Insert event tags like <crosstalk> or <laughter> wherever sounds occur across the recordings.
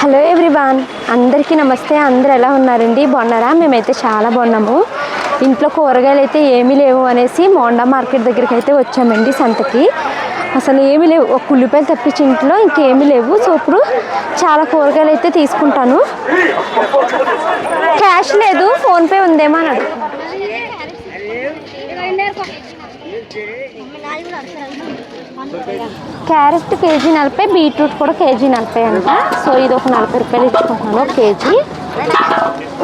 Hello everyone అందరికీ నమస్తే. అందరు ఎలా ఉన్నారండి? బాగున్నారా? మేమైతే చాలా బాగున్నాము. ఇంట్లో కూరగాయలు అయితే ఏమీ లేవు అనేసి మోండా మార్కెట్ దగ్గరికి అయితే వచ్చామండి సంతకి. అసలు ఏమీ లేవు. ఒక ఉల్లిపాయలు తప్పించి ఇంట్లో ఇంకేమీ లేవు. సో ఇప్పుడు చాలా కూరగాయలు అయితే తీసుకుంటాను. క్యాష్ లేదు. ఫోన్పే ఉందేమో అని అడుగుతున్నాను. క్యారెట్ కేజీ నలభై బీట్రూట్ కూడా కేజీ నలభై అంట. సో ఇది ఒక నలభై రూపాయలు ఇచ్చుకుంటున్నాను కేజీ.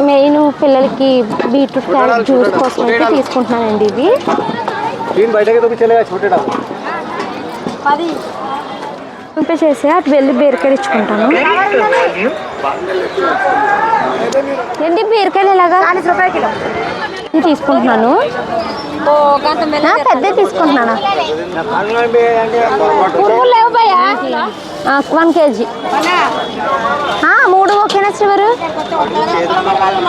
మెయిన్ పిల్లలకి బీట్రూట్ క్యారెట్ జ్యూస్ కోసం అయితే తీసుకుంటున్నానండి ఇది ఫోన్పే చేసి అటు వెళ్ళి బీరకాయలు ఇచ్చుకుంటాను. ఏంటి బీరకాయలు ఎలాగా ఇది తీసుకుంటున్నాను. ఆ, పెద్దది తీసుకుంటున్నానా? పురుగులు లేవు భయ్యా. One KG. మూడు ఓకేనా చివరు?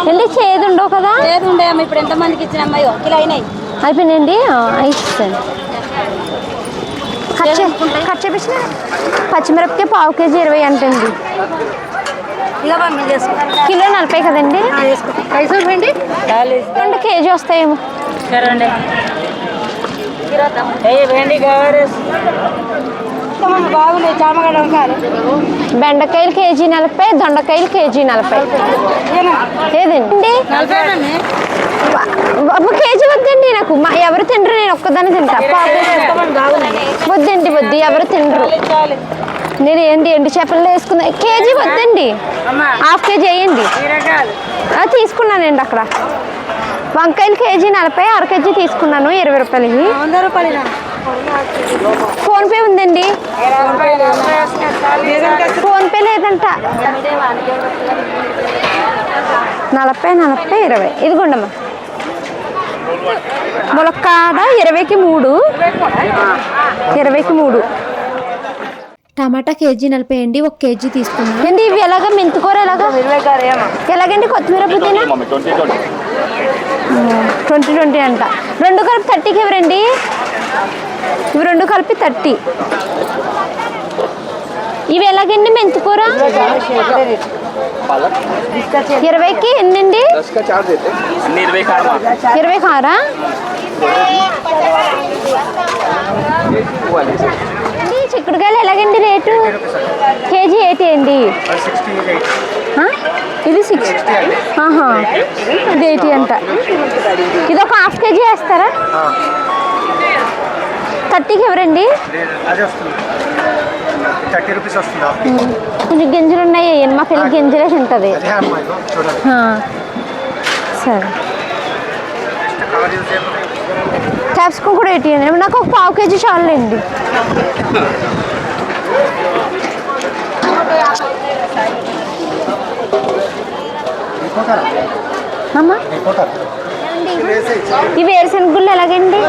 ఏంటి చేదు ఉండవు కదా? లేదు ఉండే అమ్మ ఇప్పుడు ఎంత మందికి ఇచ్చిన అమ్మాయో కిలో అయినాయి. అయిపోయినండి ఇస్తాను కట్ చేపించిన? పచ్చిమిరపకాయ పావు కేజీ ఇరవై అంటండి. కిలో నలభై కదండి? రండి రెండు కేజీ వస్తాయేమో. బెండకాయలు కేజీ నలభై దొండకాయలు కేజీ నలభై. ఏదండి? ఒక కేజీ వద్దండి నాకు. మా ఎవరు తినరు నేను ఒక్కదాన్ని తింటా. వద్దండి వద్దు ఎవరు తినరు. నేను ఏంటి ఎండి చేపల్లో వేసుకున్నా. కేజీ వద్దండి. హాఫ్ కేజీ వేయండి. తీసుకున్నానండి అక్కడ. వంకాయలు కేజీ నలభై అర కేజీ తీసుకున్నాను ఇరవై రూపాయలకి ఫోన్పే ఉందండి. ఫోన్పే లేదంట. నలభై నలభై ఇరవై. ఇదిగోండమ్మా. ములక్కాడ ఇరవైకి మూడు. ఇరవైకి మూడు. టమాటా కేజీ నలభై అండి ఒక కేజీ తీసుకున్నాం ఏంటి ఇవి ఎలాగ? మెంతుకూర ఎలాగ? ఎలాగండి కొత్తిమీర పుదీనా? ట్వంటీ ట్వంటీ అంట. రెండు కలిపి థర్టీకి ఇవ్వరండి. ఇవి రెండు కలిపి థర్టీ. ఇవి ఎలాగండి మెంతుకూర ఇరవైకి ఎన్నండి? ఇరవై కారా? కేజీ ఎయిటీ అండి. ఇది సిక్స్ ఇది ఎయిటీ అంట. ఇది ఒక హాఫ్ కేజీ వేస్తారా? థర్టీకి ఎవరండి? కొంచెం గింజలు ఉన్నాయి మా పిల్లకి గింజలే తింటుంది. సరే. క్యాప్సికం కూడా ఎయిటీ అండి. నాకు ఒక పావు కేజీ చాలండి <laughs> ఈ వేరుశనగ గుళ్ళు ఎలాగండి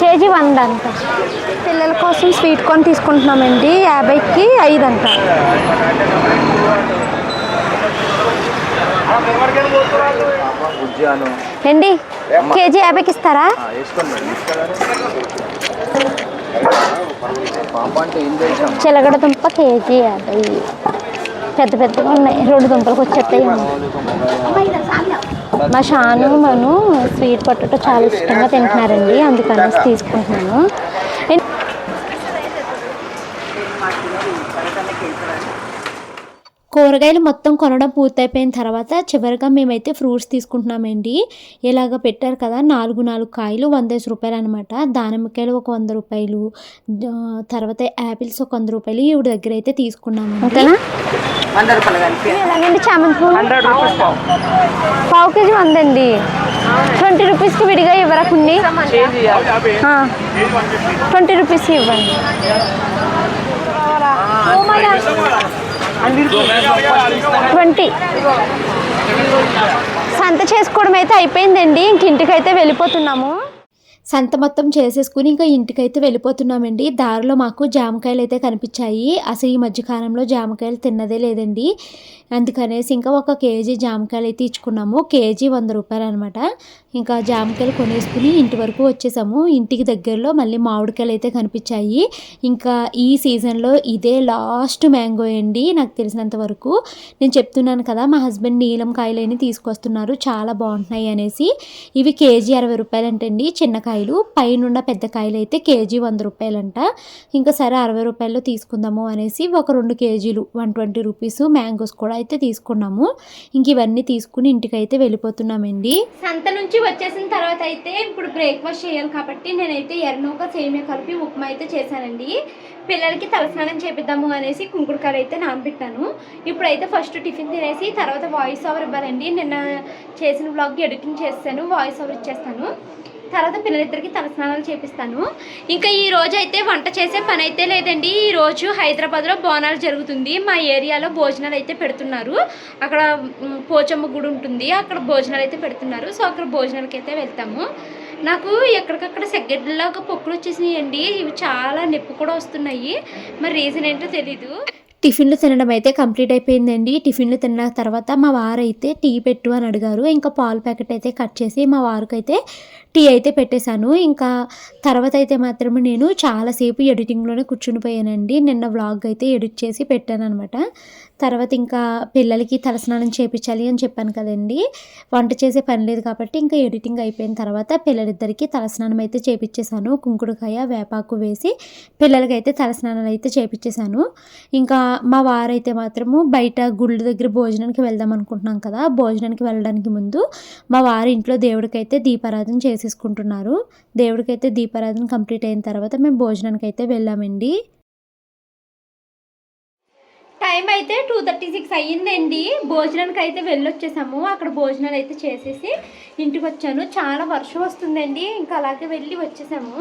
కేజీ వంద అంట. పిల్లల కోసం స్వీట్ కార్న్ తీసుకుంటున్నామండి. యాభైకి ఐదు అంట. ఏండి కేజీ యాభైకి ఇస్తారా? చిలగడ దుంప కేజీ యాభై. పెద్ద పెద్దగా ఉన్నాయి. రెండు దుంపలకు వచ్చేస్తాయి. మా షాను మను స్వీట్ పొటాటో చాలా ఇష్టంగా తింటున్నారండి. అందుకనేసి తీసుకుంటున్నాను. కూరగాయలు మొత్తం కొనడం పూర్తయిపోయిన తర్వాత చివరిగా మేమైతే ఫ్రూట్స్ తీసుకుంటున్నామండి. ఇలాగ పెట్టారు కదా నాలుగు నాలుగు కాయలు వందేసి రూపాయలు అనమాట దానిమ్మకాయలు ఒక వంద రూపాయలు తర్వాత యాపిల్స్ ఒక వంద రూపాయలు ఈవిడ దగ్గర అయితే తీసుకున్నాము వంద పావు. కేజీ వందండి. ట్వంటీ రూపీస్కి విడిగా ఇవ్వరా కొన్ని? ట్వంటీ రూపీస్ ఇవ్వండి. ట్వంటీ. సంత చేసుకోవడం అయితే అయిపోయిందండి. ఇంక ఇంటికైతే వెళ్ళిపోతున్నాము. సంత మొత్తం చేసేసుకుని ఇంకా ఇంటికైతే వెళ్ళిపోతున్నామండి. దారిలో మాకు జామకాయలు అయితే కనిపించాయి. అసలు ఈ మధ్యకాలంలో జామకాయలు తిన్నదే లేదండి. అందుకనేసి ఇంకా ఒక కేజీ జామకాయలు అయితే ఇచ్చుకున్నాము. కేజీ వంద రూపాయలు అనమాట ఇంకా జామకాయలు కొనేసుకుని ఇంటి వరకు వచ్చేసాము. ఇంటికి దగ్గరలో మళ్ళీ మామిడికాయలు అయితే కనిపించాయి. ఇంకా ఈ సీజన్లో ఇదే లాస్ట్ మ్యాంగో అండి నాకు తెలిసినంత వరకు. నేను చెప్తున్నాను కదా మా హస్బెండ్ నీలం కాయలని తీసుకొస్తున్నారు. చాలా బాగుంటున్నాయి అనేసి. ఇవి కేజీ అరవై రూపాయలు అంటండి చిన్న కాయలు. పైన పెద్ద కాయలు అయితే కేజీ వంద రూపాయలంట. ఇంకా సరే అరవై రూపాయల్లో తీసుకుందాము అనేసి ఒక రెండు కేజీలు వన్ ట్వంటీ రూపీస్ మ్యాంగోస్ కూడా అయితే తీసుకున్నాము. ఇంక ఇవన్నీ తీసుకుని ఇంటికి అయితే వెళ్ళిపోతున్నామండి. సంత నుంచి వచ్చేసిన తర్వాత అయితే ఇప్పుడు బ్రేక్ఫాస్ట్ చేయాలి కాబట్టి నేనైతే ఎర్నూక సేమియా కలిపి ఉప్మా అయితే చేశానండి. పిల్లలకి తలస్నానం చేపిద్దాము అనేసి కుంకుడుకాయలు అయితే నానబెట్టాను. ఇప్పుడైతే ఫస్ట్ టిఫిన్ తినేసి తర్వాత వాయిస్ ఓవర్ ఇవ్వాలండి. నిన్న చేసిన బ్లాగ్ ఎడిటింగ్ చేస్తాను వాయిస్ ఓవర్ ఇచ్చేస్తాను. తర్వాత పిల్లలిద్దరికి తలస్నానాలు చేపిస్తాను. ఇంకా ఈ రోజు అయితే వంట చేసే పని అయితే లేదండి. ఈ రోజు హైదరాబాద్లో బోనాలు జరుగుతుంది. మా ఏరియాలో భోజనాలు అయితే పెడుతున్నారు. అక్కడ పోచమ్మ గుడి ఉంటుంది. అక్కడ భోజనాలు అయితే పెడుతున్నారు. సో అక్కడ భోజనాలకి అయితే వెళ్తాము. నాకు ఎక్కడికక్కడ సెగ్గడ్లాగా పొక్కులు వచ్చేసినాయండి. ఇవి చాలా నొప్పి కూడా వస్తున్నాయి. మరి రీజన్ ఏంటో తెలీదు. టిఫిన్లు తినడం అయితే కంప్లీట్ అయిపోయిందండి. టిఫిన్లు తిన్న తర్వాత మా వారు అయితే టీ పెట్టు అని అడిగారు. ఇంకా పాలు ప్యాకెట్ అయితే కట్ చేసి మా వారికైతే టీ అయితే పెట్టేశాను. ఇంకా తర్వాత అయితే మాత్రం నేను చాలాసేపు ఎడిటింగ్లోనే కూర్చునిపోయానండి నిన్న వ్లాగ్ అయితే ఎడిట్ చేసి పెట్టాను అనమాట తర్వాత ఇంకా పిల్లలకి తలస్నానం చేపించాలి అని చెప్పాను కదండి. వంట చేసే పని లేదు కాబట్టి ఇంకా ఎడిటింగ్ అయిపోయిన తర్వాత పిల్లలిద్దరికీ తలస్నానం అయితే చేపించేశాను. కుంకుడుకాయ వేపాకు వేసి పిల్లలకైతే తలస్నానాలు అయితే చేపించేశాను. ఇంకా మా వారైతే మాత్రము బయట గుళ్ళ దగ్గర భోజనానికి వెళ్దాం అనుకుంటున్నాం కదా. భోజనానికి వెళ్ళడానికి ముందు మా వారి ఇంట్లో దేవుడికైతే దీపారాధన చేసేసుకుంటున్నారు. దేవుడికైతే దీపారాధన కంప్లీట్ అయిన తర్వాత మేము భోజనానికి అయితే వెళ్ళామండి. టైం అయితే టూ థర్టీ సిక్స్ అయ్యిందండి. భోజనానికి అయితే వెళ్ళొచ్చేసాము. అక్కడ భోజనాలు అయితే చేసేసి ఇంటికి వచ్చాను. చాలా వర్షం వస్తుందండి. ఇంకా అలాగే వెళ్ళి వచ్చేసాము.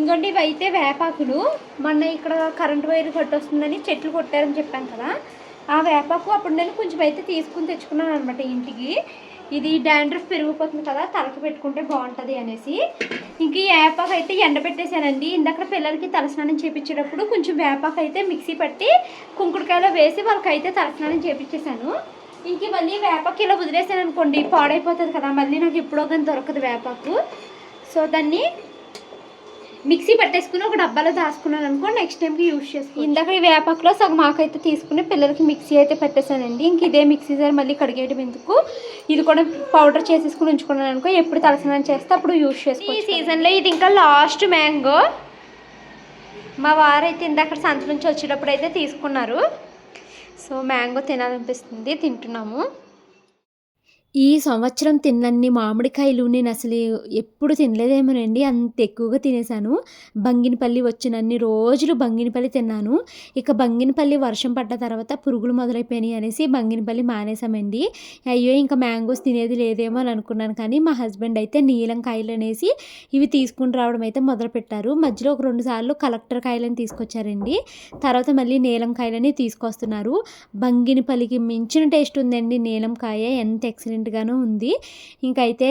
ఇంకోటి ఇవైతే వేపాకులు. మొన్న ఇక్కడ కరెంట్ వైర్ కొట్టొస్తుందని చెట్లు కొట్టారని చెప్పాను కదా. ఆ వేపాకు అప్పుడు నేను కొంచెం అయితే తీసుకుని తెచ్చుకున్నాను అనమాట ఇంటికి. ఇది డాండ్రఫ్ పెరిగిపోతుంది కదా తలకి పెట్టుకుంటే బాగుంటుంది అనేసి. ఇంక ఈ వేపాకు అయితే ఎండబెట్టేశానండి ఇందాక పిల్లలకి తలస్నానం చేపించేటప్పుడు కొంచెం వేపాకు అయితే మిక్సీ పట్టి కుంకుడుకాయలో వేసి వాళ్ళకైతే తలస్నానం చేపించేశాను. ఇంక మళ్ళీ వేపాకు ఇలా వదిలేసాను అనుకోండి పాడైపోతుంది కదా మళ్ళీ నాకు ఎప్పుడో కానీ దొరకదు వేపాకు. సో దాన్ని మిక్సీ పట్టేసుకుని ఒక డబ్బాలో దాచుకున్నాను అనుకో నెక్స్ట్ టైంకి యూజ్ చేసుకో ఇందాక ఈ వేపాకులో సగం అయితే తీసుకుని పిల్లలకి మిక్సీ అయితే పెట్టేశానండి. ఇంక ఇదే మిక్సీ సార్ మళ్ళీ కడిగేయడం ఎందుకు? ఇది కూడా పౌడర్ చేసేసుకుని ఉంచుకున్నాను అనుకో ఎప్పుడు తలస్నానం చేస్తే అప్పుడు యూజ్ చేసుకో ఈ సీజన్లో ఇది ఇంకా లాస్ట్ మ్యాంగో మా వారైతే ఇందాక సంత నుంచి వచ్చేటప్పుడు అయితే తీసుకున్నారు. సో మ్యాంగో తినాలనిపిస్తుంది తింటున్నాము. ఈ సంవత్సరం తిన్నన్ని మామిడికాయలు నేను అసలు ఎప్పుడు తినలేదేమోనండి. అంత ఎక్కువగా తినేసాను బంగినపల్లి వచ్చినన్ని రోజులు బంగినపల్లి తిన్నాను. ఇక బంగినపల్లి వర్షం పడ్డ తర్వాత పురుగులు మొదలైపోయినాయి అనేసి బంగినపల్లి మానేసామండి అయ్యో ఇంకా మ్యాంగోస్ తినేది లేదేమో అని అనుకున్నాను కానీ మా హస్బెండ్ అయితే నీలం కాయలు అనేసి ఇవి తీసుకుని రావడం అయితే మొదలుపెట్టారు. మధ్యలో ఒక రెండు సార్లు కలెక్టర్ కాయలని తీసుకొచ్చారండి. తర్వాత మళ్ళీ నీలం కాయలని తీసుకొస్తున్నారు. బంగినపల్లికి మించిన టేస్ట్ ఉందండి నీలం కాయ. ఎంత ఎక్సలెంట్ ఎక్సలెంట్గానూ ఉంది. ఇంకైతే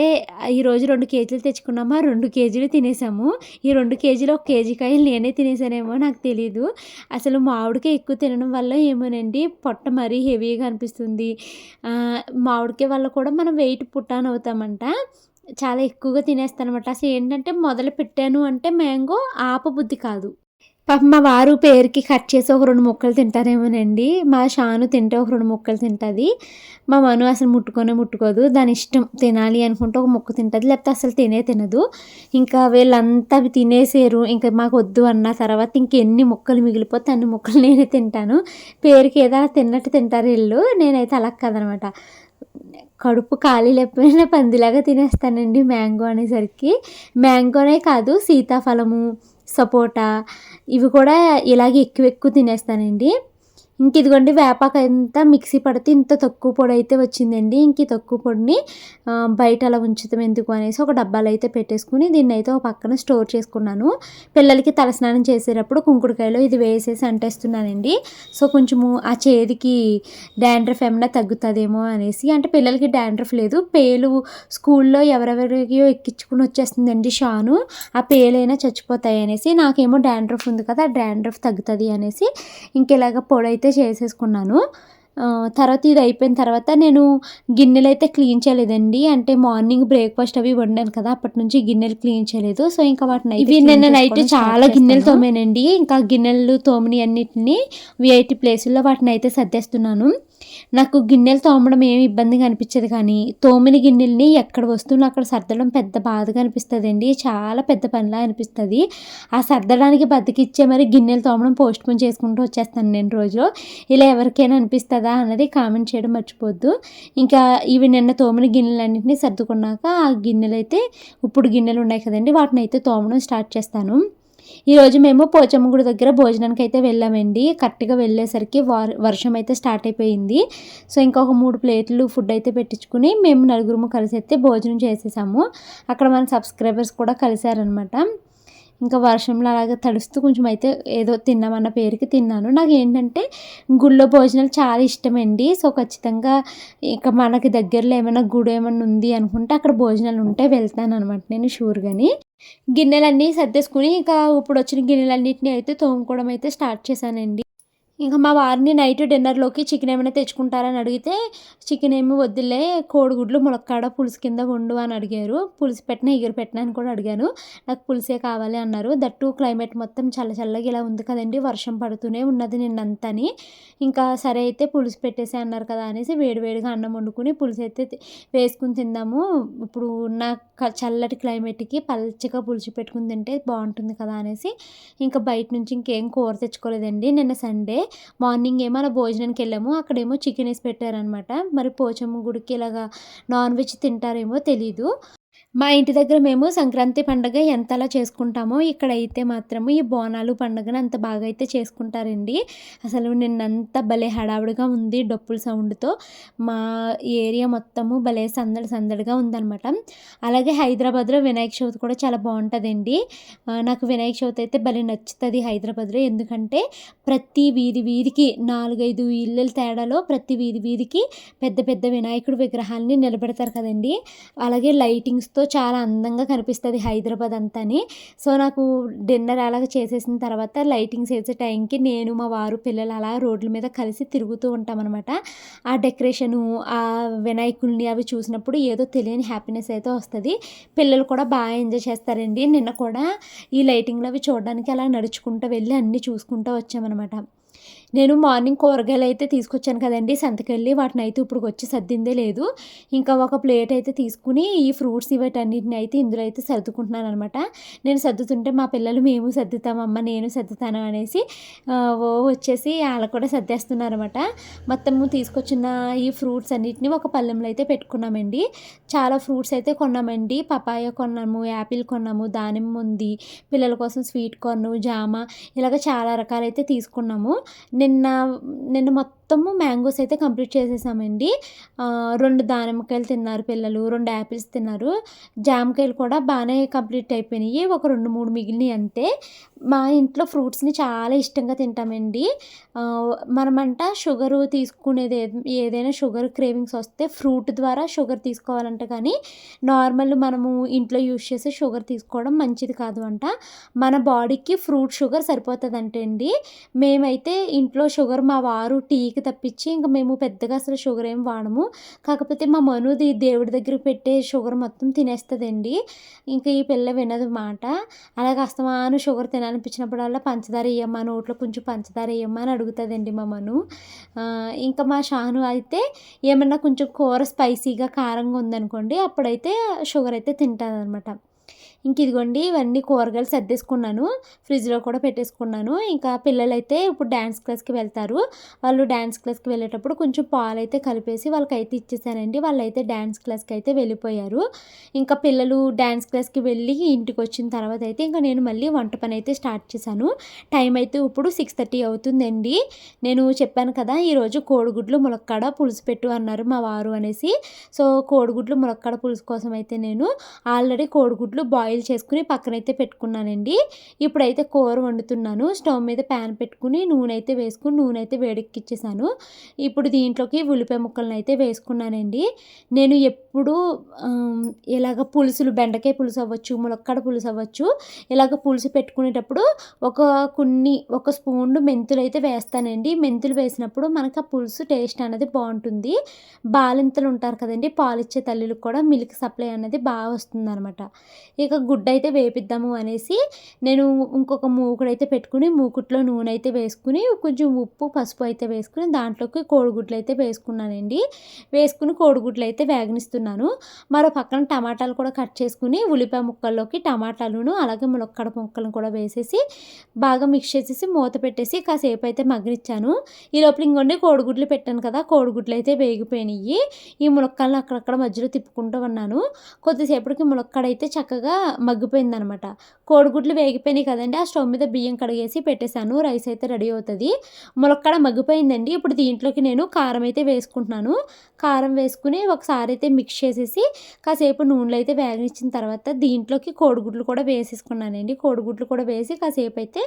ఈరోజు రెండు కేజీలు తెచ్చుకున్నామా? రెండు కేజీలు తినేసాము. ఈ రెండు కేజీలు ఒక కేజీ కాయలు నేనే తినేసానేమో నాకు తెలియదు అసలు మామిడికాయ ఎక్కువ తినడం వల్ల ఏమోనండి పొట్ట మరీ హెవీగా అనిపిస్తుంది. మామిడికాయ వల్ల కూడా మనం వెయిట్ పుట్టాన్ అవుతామంట. చాలా ఎక్కువగా తినేస్తానమాట. అసలు ఏంటంటే మొదలు పెట్టాను అంటే మ్యాంగో ఆపబుద్ధి కాదు. పాప మా వారు పేరుకి కట్ చేసి ఒక రెండు ముక్కలు తింటారేమోనండి. మా షాను తింటే ఒక రెండు ముక్కలు తింటుంది. మా మను అసలు ముట్టుకొనే ముట్టుకోదు. దాని ఇష్టం తినాలి అనుకుంటే ఒక ముక్క తింటుంది. లేకపోతే అసలు తినే తినదు. ఇంకా వీళ్ళంతా అవి తినేసారు. ఇంకా మాకు వద్దు అన్న తర్వాత ఇంకెన్ని ముక్కలు మిగిలిపోతే అన్ని ముక్కలు నేనే తింటాను. పేరుకి ఏదో అలా తిన్నట్టు తింటారు వీళ్ళు. నేనైతే అలా కాదనమాట. కడుపు ఖాళీ లేకపోయినా పందిలాగా తినేస్తానండి మ్యాంగో అనేసరికి. మ్యాంగోనే కాదు సీతాఫలము సపోటా ఇవి కూడా ఇలాగే ఎక్కువ ఎక్కువ తినేస్తానండి. ఇంక ఇదిగోండి వేపాకు అంతా మిక్సీ పడితే ఇంత తక్కువ పొడి అయితే వచ్చిందండి. ఇంక తక్కువ పొడిని బయట అలా ఉంచుతాం ఎందుకు అనేసి ఒక డబ్బాలో అయితే పెట్టేసుకుని దీన్ని అయితే ఒక పక్కన స్టోర్ చేసుకున్నాను. పిల్లలకి తలస్నానం చేసేటప్పుడు కుంకుడుకాయలో ఇది వేసేసి అంటేస్తున్నానండి. సో కొంచెము ఆ చేదికి డాండ్రఫ్ ఏమైనా తగ్గుతుందేమో అనేసి అంటే పిల్లలకి డాండ్రఫ్ లేదు. పేలు స్కూల్లో ఎవరెవరికో ఎక్కించుకుని వచ్చేస్తుందండి షాను. ఆ పేలైనా చచ్చిపోతాయి అనేసి నాకేమో డాండ్రఫ్ ఉంది కదా ఆ డాండ్రఫ్ తగ్గుతుంది అనేసి ఇంకెలాగ పొడి అయితే చేసేసుకున్నాను. ఆ, తర్వాత ఇది అయిపోయిన తర్వాత నేను గిన్నెలు అయితే క్లీన్ చేయలేదండి. అంటే మార్నింగ్ బ్రేక్ఫాస్ట్ అవి వండాను కదా అప్పటి నుంచి గిన్నెలు క్లీన్ చేయలేదు. సో ఇంకా వాటిని ఇవి నిన్న నైట్ చాలా గిన్నెలు తోమేనండి. ఇంకా గిన్నెలు తోమిని అన్నిటిని విఐటి ప్లేసుల్లో వాటిని అయితే సర్దేస్తున్నాను. నాకు గిన్నెలు తోమడం ఏమి ఇబ్బందిగా అనిపించదు కానీ తోమిన గిన్నెల్ని ఎక్కడ వస్తువులు అక్కడ సర్దడం పెద్ద బాధగా అనిపిస్తుంది అండి చాలా పెద్ద పనిలా అనిపిస్తుంది. ఆ సర్దడానికి బతికిచ్చే మరి గిన్నెలు తోమడం పోస్ట్ పోన్ చేసుకుంటూ వచ్చేస్తాను నేను రోజు. ఇలా ఎవరికైనా అనిపిస్తుందా అన్నది కామెంట్ చేయడం మర్చిపోద్దు. ఇంకా ఇవి నిన్న తోమిన గిన్నెలన్నింటినీ సర్దుకున్నాక ఆ గిన్నెలు అయితే ఇప్పుడు గిన్నెలు ఉన్నాయి కదండి వాటిని అయితే తోమడం స్టార్ట్ చేస్తాను. ఈరోజు మేము పోచమ్మ గుడి దగ్గర భోజనానికి అయితే వెళ్ళామండి. కరెక్ట్గా వెళ్ళేసరికి వార్ వర్షం అయితే స్టార్ట్ అయిపోయింది. సో ఇంకొక మూడు ప్లేట్లు ఫుడ్ అయితే పెట్టించుకుని మేము నలుగురు కలిసి అయితే భోజనం చేసేసాము. అక్కడ మన సబ్స్క్రైబర్స్ కూడా కలిశారనమాట ఇంకా వర్షంలో అలాగే తడుస్తూ కొంచెం అయితే ఏదో తిన్నామన్న పేరుకి తిన్నాను. నాకు ఏంటంటే గుళ్ళో భోజనాలు చాలా ఇష్టమండి. సో ఖచ్చితంగా ఇక మనకి దగ్గరలో ఏమైనా గుడి ఏమైనా ఉంది అనుకుంటే అక్కడ భోజనాలు ఉంటే వెళ్తాను అనమాట నేను షూర్గాని. గిన్నెలన్నీ సర్దేసుకుని ఇంకా ఇప్పుడు వచ్చిన గిన్నెలన్నింటినీ అయితే తోముకోవడం అయితే స్టార్ట్ చేశానండి. ఇంకా మా వారిని నైట్ డిన్నర్లోకి చికెన్ ఏమైనా తెచ్చుకుంటారని అడిగితే చికెన్ ఏమి వద్దులే కోడిగుడ్లు ములక్కాడ పులుసు కింద వండు అని అడిగారు. పులుసు పెట్టిన ఎగురు పెట్టిన అని కూడా అడిగాను. నాకు పులుసే కావాలి అన్నారు. దట్టు క్లైమేట్ మొత్తం చల్ల చల్లగా ఇలా ఉంది కదండి వర్షం పడుతూనే ఉన్నది నిన్నంతని. ఇంకా సరే అయితే పులుసు పెట్టేసే అన్నారు కదా అనేసి వేడివేడిగా అన్నం వండుకుని పులుసు అయితే వేసుకుని తిందాము. ఇప్పుడు ఉన్న చల్లటి క్లైమేట్కి పల్చగా పులుసు పెట్టుకుని తింటే బాగుంటుంది కదా అనేసి ఇంకా బయట నుంచి ఇంకేం కూర తెచ్చుకోలేదండి. నిన్న సండే మార్నింగ్ ఏమో అలా భోజనానికి వెళ్ళాము. అక్కడేమో చికెన్ వేసి పెట్టారనమాట మరి పోచమ్మ గుడికి ఇలాగా నాన్ వెజ్ తింటారేమో తెలీదు. మా ఇంటి దగ్గర మేము సంక్రాంతి పండగ ఎంతలా చేసుకుంటామో ఇక్కడైతే మాత్రము ఈ బోనాలు పండుగను అంత బాగా అయితే చేసుకుంటారండి. అసలు నిన్నంత భలే హడావుడిగా ఉంది డప్పుల సౌండ్తో. మా ఏరియా మొత్తము భలే సందడి సందడిగా ఉందన్నమాట. అలాగే హైదరాబాద్లో వినాయక చవితి కూడా చాలా బాగుంటుందండి. నాకు వినాయక చవితి అయితే భలే నచ్చుతుంది హైదరాబాద్లో. ఎందుకంటే ప్రతి వీధి వీధికి నాలుగైదు ఇళ్ళల తేడాలో ప్రతి వీధి వీధికి పెద్ద పెద్ద వినాయకుడి విగ్రహాలని నిలబెడతారు కదండి. అలాగే లైటింగ్స్తో చాలా అందంగా కనిపిస్తుంది హైదరాబాద్ అంతాని. సో నాకు డిన్నర్ అలాగ చేసేసిన తర్వాత లైటింగ్స్ వేసే టైంకి నేను మా వారు పిల్లలు అలా రోడ్ల మీద కలిసి తిరుగుతూ ఉంటామన్నమాట. ఆ డెకరేషను ఆ వినాయకుల్ని అవి చూసినప్పుడు ఏదో తెలియని హ్యాపీనెస్ అయితే వస్తుంది. పిల్లలు కూడా బాగా ఎంజాయ్ చేస్తారండి. నిన్న కూడా ఈ లైటింగ్లు అవి చూడడానికి అలా నడుచుకుంటూ వెళ్ళి అన్నీ చూసుకుంటూ వచ్చామన్నమాట. నేను మార్నింగ్ కూరగాయలు అయితే తీసుకొచ్చాను కదండి. సంతకెళ్ళి వాటిని అయితే ఇప్పుడు వచ్చి సర్దిందే లేదు. ఇంకా ఒక ప్లేట్ అయితే తీసుకుని ఈ ఫ్రూట్స్ ఇవటన్నిటిని అయితే ఇందులో అయితే సర్దుకుంటున్నాను అనమాట నేను సర్దుతుంటే మా పిల్లలు మేము సర్దుతామమ్మ నేను సర్దుతాను అనేసి ఓ వచ్చేసి వాళ్ళు కూడా సర్దేస్తున్నారనమాట మొత్తము తీసుకొచ్చిన ఈ ఫ్రూట్స్ అన్నిటిని ఒక పళ్ళెంలో అయితే పెట్టుకున్నామండి. చాలా ఫ్రూట్స్ అయితే కొన్నామండి. పపాయ కొన్నాము యాపిల్ కొన్నాము దానిమ్మ ఉంది పిల్లల కోసం స్వీట్ కార్న్ జామ ఇలాగ చాలా రకాలైతే తీసుకున్నాము. నిన్న నిన్న మొత్తం మొత్తము మ్యాంగోస్ అయితే కంప్లీట్ చేసేసామండి. రెండు దానిమ్మకాయలు తిన్నారు పిల్లలు రెండు యాపిల్స్ తిన్నారు. జామకాయలు కూడా బాగానే కంప్లీట్ అయిపోయినాయి. ఒక రెండు మూడు మిగిలినాయి అంతే. మా ఇంట్లో ఫ్రూట్స్ని చాలా ఇష్టంగా తింటామండి. మనమంట షుగర్ తీసుకునేది ఏదైనా షుగర్ క్రేవింగ్స్ వస్తే ఫ్రూట్ ద్వారా షుగర్ తీసుకోవాలంట కానీ నార్మల్ మనము ఇంట్లో యూస్ చేసే షుగర్ తీసుకోవడం మంచిది కాదు అంట. మన బాడీకి ఫ్రూట్ షుగర్ సరిపోతుంది అండి మేమైతే ఇంట్లో షుగర్ మా వారు టీకి తప్పించి ఇంకా మేము పెద్దగా అసలు షుగర్ ఏం వాడము. కాకపోతే మా మనుది దేవుడి దగ్గర పెట్టే షుగర్ మొత్తం తినేస్తుందండి. ఇంకా ఈ పిల్ల వినదు మాట అలాగే అస్తమాను షుగర్ తినాలనిపించినప్పుడల్లా పంచదార వేయమ్మా నోట్లో కొంచెం పంచదార వేయమ్మా అని అడుగుతుందండి మా మను. ఇంకా మా షాను అయితే ఏమన్నా కొంచెం కూర స్పైసీగా కారంగా ఉందనుకోండి అప్పుడైతే షుగర్ అయితే తింటుంది అనమాట ఇంక ఇదిగోండి ఇవన్నీ కూరగాయలు సర్దేసుకున్నాను. ఫ్రిడ్జ్లో కూడా పెట్టేసుకున్నాను. ఇంకా పిల్లలైతే ఇప్పుడు డ్యాన్స్ క్లాస్కి వెళ్తారు. వాళ్ళు డ్యాన్స్ క్లాస్కి వెళ్ళేటప్పుడు కొంచెం పాలు అయితే కలిపేసి వాళ్ళకైతే ఇచ్చేసానండి. వాళ్ళైతే డ్యాన్స్ క్లాస్కి అయితే వెళ్ళిపోయారు. ఇంకా పిల్లలు డ్యాన్స్ క్లాస్కి వెళ్ళి ఇంటికి వచ్చిన తర్వాత అయితే ఇంకా నేను మళ్ళీ వంట పని అయితే స్టార్ట్ చేశాను. టైం అయితే ఇప్పుడు సిక్స్ థర్టీ అవుతుందండి. నేను చెప్పాను కదా ఈరోజు కోడిగుడ్లు ములక్కాడ పులుసు పెట్టు అన్నారు మా వారు అనేసి. సో కోడిగుడ్లు ములక్కాడ పులుసు కోసం అయితే నేను ఆల్రెడీ కోడిగుడ్లు బాయ్ బాయిల్ చేసుకుని పక్కనైతే పెట్టుకున్నానండి. ఇప్పుడైతే కూర వండుతున్నాను. స్టవ్ మీద ప్యాన్ పెట్టుకుని నూనె అయితే వేసుకుని నూనె అయితే వేడెక్కిచ్చేసాను. ఇప్పుడు దీంట్లోకి ఉల్లిపాయ ముక్కలను అయితే వేసుకున్నానండి. నేను ఎప్పుడు ఇలాగ పులుసులు బెండకాయ పులుసు అవ్వచ్చు ములక్కడ పులుసు అవ్వచ్చు ఇలాగ పులుసు పెట్టుకునేటప్పుడు ఒక కొన్ని ఒక స్పూన్ మెంతులు అయితే వేస్తానండి. మెంతులు వేసినప్పుడు మనకు ఆ పులుసు టేస్ట్ అనేది బాగుంటుంది. బాలింతలు ఉంటారు కదండి పాలిచ్చే తల్లులకు కూడా మిల్క్ సప్లై అనేది బాగా వస్తుంది అనమాట ఇక గుడ్డ అయితే వేపిద్దాము అనేసి నేను ఇంకొక మూకుడు అయితే పెట్టుకుని మూకుట్లో నూనె అయితే వేసుకుని కొంచెం ఉప్పు పసుపు అయితే వేసుకుని దాంట్లోకి కోడిగుడ్లు అయితే వేసుకున్నానండి. వేసుకుని కోడిగుడ్లు అయితే వేగనిస్తున్నాను. మరో పక్కన టమాటాలు కూడా కట్ చేసుకుని ఉల్లిపాయ ముక్కల్లోకి టమాటాలను అలాగే ములక్కడ ముక్కలను కూడా వేసేసి బాగా మిక్స్ చేసేసి మూత పెట్టేసి కాసేపు అయితే మగ్గనిచ్చాను. ఈ లోపల ఇంకొండి కోడిగుడ్లు పెట్టాను కదా కోడిగుడ్లు అయితే వేగిపోయినాయి ఈ ములక్కలను అక్కడక్కడ మధ్యలో తిప్పుకుంటూ ఉన్నాను. కొద్దిసేపటికి ములక్కడ అయితే చక్కగా మగ్గిపోయిందనమాట. కోడిగుడ్లు వేగిపోయినాయి కదండి. ఆ స్టవ్ మీద బియ్యం కడిగేసి పెట్టేశాను. రైస్ అయితే రెడీ అవుతుంది. ములక్కడ మగ్గిపోయిందండి. ఇప్పుడు దీంట్లోకి నేను కారం అయితే వేసుకుంటున్నాను. కారం వేసుకుని ఒకసారి అయితే మిక్స్ చేసేసి కాసేపు నూనెలో అయితే వేగనిచ్చిన తర్వాత దీంట్లోకి కోడిగుడ్లు కూడా వేసేసుకున్నానండి. కోడిగుడ్లు కూడా వేసి కాసేపు అయితే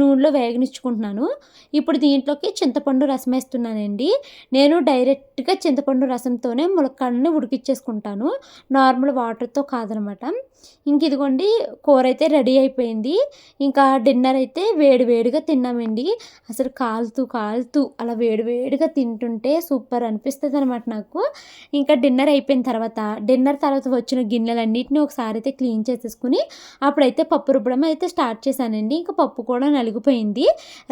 నూనెలో వేగనిచ్చుకుంటున్నాను ఇప్పుడు దీంట్లోకి చింతపండు రసం వేస్తున్నానండి. నేను డైరెక్ట్గా చింతపండు రసంతోనే ములక్కాడని ఉడికిచ్చేసుకుంటాను. నార్మల్ వాటర్తో కాదనమాట. ఇంక ఇదిగోండి కూర అయితే రెడీ అయిపోయింది. ఇంకా డిన్నర్ అయితే వేడివేడిగా తిన్నామండి. అసలు కాలుతూ కాలుతూ అలా వేడివేడిగా తింటుంటే సూపర్ అనిపిస్తుంది అనమాట నాకు. ఇంకా డిన్నర్ అయిపోయిన తర్వాత డిన్నర్ తర్వాత వచ్చిన గిన్నెలన్నిటిని ఒకసారి అయితే క్లీన్ చేసేసుకుని అప్పుడైతే పప్పు రుబ్బడం అయితే స్టార్ట్ చేశానండి. ఇంకా పప్పు కూడా నలిగిపోయింది.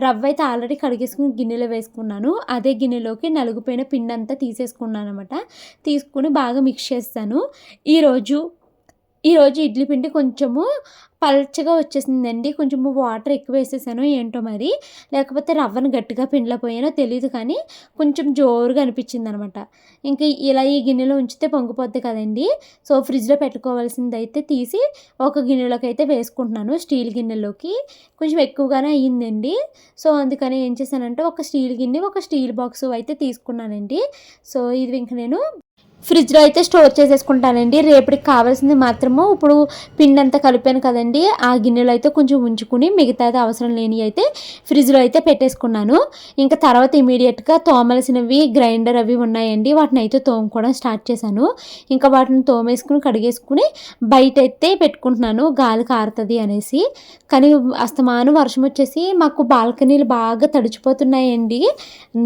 రవ్వ అయితే ఆల్రెడీ కడిగేసుకుని గిన్నెలో వేసుకున్నాను. అదే గిన్నెలోకి నలిగిపోయిన పిండి అంతా తీసేసుకున్నాను అనమాట తీసుకుని బాగా మిక్స్ చేస్తాను. ఈరోజు ఈరోజు ఇడ్లీ పిండి కొంచెము పల్చగా వచ్చేసిందండి. కొంచెము వాటర్ ఎక్కువ వేసేసాను ఏంటో మరి. లేకపోతే రవ్వను గట్టిగా పిండ్లపోయానో తెలియదు కానీ కొంచెం జోరుగా అనిపించింది అనమాట ఇంకా ఇలా ఈ గిన్నెలో ఉంచితే పొంగిపోద్ది కదండి. సో ఫ్రిడ్జ్లో పెట్టుకోవాల్సింది అయితే తీసి ఒక గిన్నెలోకి అయితే వేసుకుంటున్నాను స్టీల్ గిన్నెలోకి. కొంచెం ఎక్కువగానే అయ్యిందండి. సో అందుకని ఏం చేశానంటే ఒక స్టీల్ గిన్నె ఒక స్టీల్ బాక్స్ అయితే తీసుకున్నానండి. సో ఇది ఇంక నేను ఫ్రిడ్జ్లో అయితే స్టోర్ చేసేసుకుంటానండి. రేపటికి కావాల్సింది మాత్రము ఇప్పుడు పిండి అంతా కలిపాను కదండి. ఆ గిన్నెలో అయితే కొంచెం ఉంచుకుని మిగతాది అవసరం లేని అయితే ఫ్రిడ్జ్లో అయితే పెట్టేసుకున్నాను. ఇంకా తర్వాత ఇమీడియట్గా తోమలసినవి గ్రైండర్ అవి ఉన్నాయండి. వాటిని అయితే తోముకోవడం స్టార్ట్ చేశాను. ఇంకా వాటిని తోమేసుకుని కడిగేసుకుని బయట అయితే పెట్టుకుంటున్నాను. గాలి కారుతుంది అనేసి. కానీ అస్తమానం వర్షం వచ్చేసి మాకు బాల్కనీలు బాగా తడిచిపోతున్నాయండి.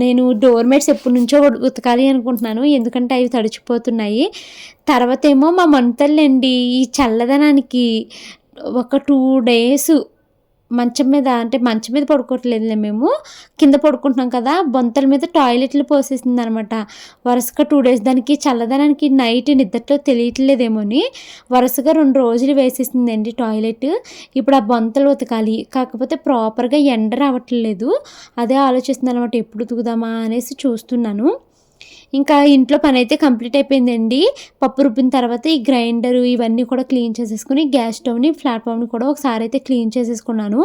నేను డోర్ మేట్స్ ఎప్పటి నుంచో ఉతకాలి అనుకుంటున్నాను. ఎందుకంటే అవి మర్చిపోతున్నాయి తర్వాత ఏమో మా మంతల్లండి ఈ చల్లదనానికి ఒక టూ డేస్ మంచం మీద అంటే మంచం మీద పడుకోవట్లేదులే మేము. కింద పడుకుంటున్నాం కదా బొంతల మీద టాయిలెట్లు పోసేసింది అనమాట వరుసగా టూ డేస్ దానికి చల్లదనానికి నైట్ నిద్రలో తెలియట్లేదేమోని వరుసగా రెండు రోజులు వేసేసిందండి టాయిలెట్. ఇప్పుడు ఆ బొంతలు ఉతకాలి కాకపోతే ప్రాపర్గా ఎండ రావట్లేదు. అదే ఆలోచిస్తుంది అనమాట ఎప్పుడు ఉతుకుదామా అనేసి చూస్తున్నాను. ఇంకా ఇంట్లో పని అయితే కంప్లీట్ అయిపోయిందండి. పప్పు రుబ్బిన తర్వాత ఈ గ్రైండర్ ఇవన్నీ కూడా క్లీన్ చేసేసుకుని గ్యాస్ స్టవ్ని ప్లాట్ఫామ్ని కూడా ఒకసారి అయితే క్లీన్ చేసేసుకున్నాను.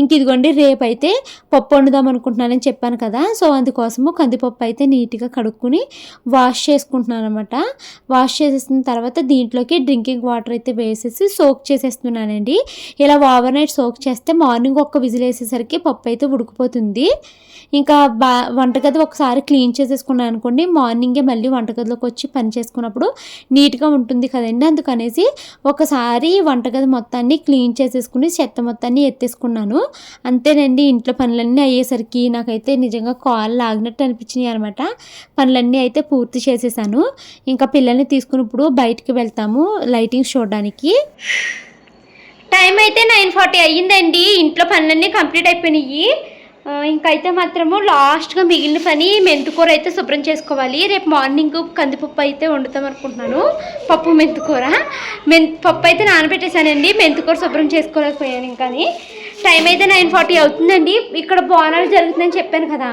ఇంక ఇదిగోండి రేపు అయితే పప్పు వండుదాం అనుకుంటున్నానని చెప్పాను కదా. సో అందుకోసము కందిపప్పు అయితే నీట్గా కడుక్కుని వాష్ చేసుకుంటున్నాను అనమాట వాష్ చేసేసిన తర్వాత దీంట్లోకి డ్రింకింగ్ వాటర్ అయితే వేసేసి సోక్ చేసేస్తున్నానండి. ఇలా ఓవర్ నైట్ సోక్ చేస్తే మార్నింగ్ ఒక్క విజిల్ వేసేసరికి పప్పు అయితే ఉడికిపోతుంది. ఇంకా బా వంటగది ఒకసారి క్లీన్ చేసేసుకున్నాను అనుకోండి మార్నింగే మళ్ళీ వంటగదిలోకి వచ్చి పని చేసుకున్నప్పుడు నీట్గా ఉంటుంది కదండి. అందుకనేసి ఒకసారి వంటగది మొత్తాన్ని క్లీన్ చేసేసుకుని చెత్త మొత్తాన్ని ఎత్తేసుకున్నాను. అంతేనండి ఇంట్లో పనులన్నీ అయ్యేసరికి నాకైతే నిజంగా కాల్ లాగినట్టు అనిపించినాయి అనమాట పనులన్నీ అయితే పూర్తి చేసేసాను. ఇంకా పిల్లల్ని తీసుకుని ఇప్పుడు బయటికి వెళ్తాము లైటింగ్స్ చూడడానికి. టైం అయితే నైన్ ఫార్టీ అయ్యిందండి. ఇంట్లో పనులన్నీ కంప్లీట్ అయిపోయినాయి. ఇంకైతే మాత్రము లాస్ట్గా మిగిలిన పని మెంతుకూర అయితే శుభ్రం చేసుకోవాలి. రేపు మార్నింగ్ కందిపప్పు అయితే వండుతాం అనుకుంటున్నాను. పప్పు మెంతుకూర. మెం పప్పు అయితే నానబెట్టేశానండి. మెంతుకూర శుభ్రం చేసుకోలేకపోయాను ఇంకా టైం అయితే నైన్ ఫార్టీ అవుతుందండి. ఇక్కడ బోనాలు జరుగుతుందని చెప్పాను కదా.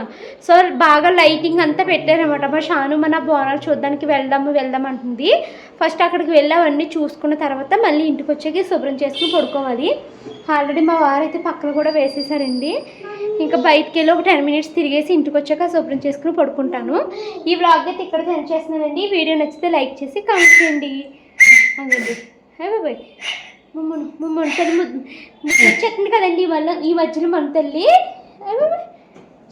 సో బాగా లైటింగ్ అంతా పెట్టారనమాట. మా షాను మన బోనాలు చూడడానికి వెళ్దాము వెళ్దాం అంటుంది. ఫస్ట్ అక్కడికి వెళ్ళి అవన్నీ చూసుకున్న తర్వాత మళ్ళీ ఇంటికి వచ్చాక శుభ్రం చేసుకుని పడుకోవాలి. ఆల్రెడీ మా వారు అయితే పక్కన కూడా వేసేసారండి. ఇంకా బయటికి వెళ్ళి ఒక టెన్ మినిట్స్ తిరిగేసి ఇంటికి వచ్చాక శుభ్రం చేసుకుని పడుకుంటాను. ఈ వ్లాగ్ అయితే ఇక్కడ సెండ్ చేస్తున్నానండి. వీడియో నచ్చితే లైక్ చేసి కామెంట్ చేయండి. అదండి హే బాయ్ ముమ్మను ముమ్మను తల్లి చెట్టింది కదండి ఇవాళ ఈ మధ్యలో మన తల్లి.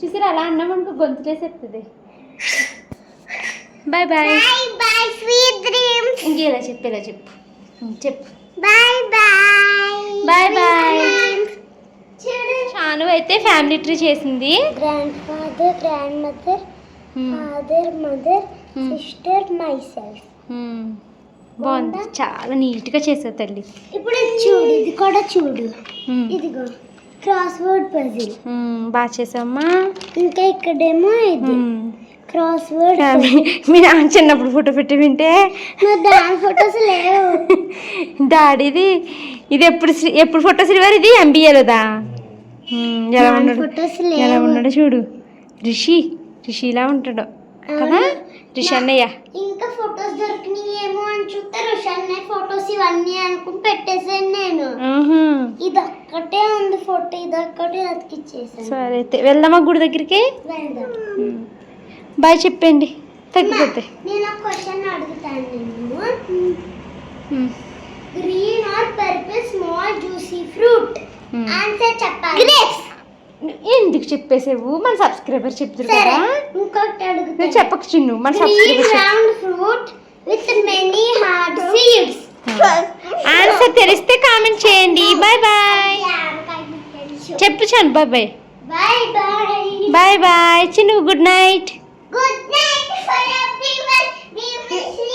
చూసారు అలా అన్నామనుకో గొంతులేసేస్తుంది bye bye bye sweet dreams ఇంకేలా చెప్పు. ఇలా చెప్పు చెప్పు bye bye bye bye Chanu అయితే ఫ్యామిలీ ట్రీ చేసింది. Grandfather grandmother father mother Hmm. Sister myself. బాగుంది. చాలా నీట్గా చేసావు తల్లి. ఇప్పుడు చూడు ఇది కూడా చూడు. ఉమ్, ఇదిగో క్రాస్ వర్డ్ పజిల్ బాగా చేసావమ్మా ఇంకా ఇక్కడేమో ఇది. క్రాస్ వర్డ్ ఫ్యామిలీ మీ నాన్న చిన్నప్పుడు ఫోటో పెట్టి వింటే. దాని ఫొటోస్ లేవు. <laughs> డాడీది ఇది ఎప్పుడు ఎప్పుడు ఫోటో సిల్వర్ ఇది ఎంబీఏలోదా ఎలా ఉన్నాడు? ఎలా ఉన్నాడు చూడు. రిషి రిషిలా ఉంటాడు. కదా? రిషి అన్నయ్య. ఇంకా ఫొటోస్ దొరికినాయేమో అని చూస్తే రుషాన్నే ఫొటోస్ ఇవన్నీ అనుకుని పెట్టేసాను నేను. ఇది ఒక్కటే ఉంది ఫోటో ఇది ఒక్కటే అతికిచ్చేసాను సరే అయితే వెళ్దామా గుడి దగ్గరికి? బాయ్ చెప్పండి. తగ్గిపోతే. నేను ఒక క్వశ్చన్ అడుగుతాను ఉమ్. Green or purple small juicy fruit. Answer చెప్పాలి. గ్రేప్స్ ఎందుకు చెప్పేసేవు మన సబ్స్క్రైబర్ చెప్తారు కదా. ఇంకొకటి అడుగుతా చెప్పక చిన్ను మన subscriber round fruit with many hard seeds answer తెలిస్తే కామెంట్ చేయండి. బాయ్ బాయ్ చెప్పు Chanu bye bye bye bye bye bye Chinnu good night good night for everyone we wish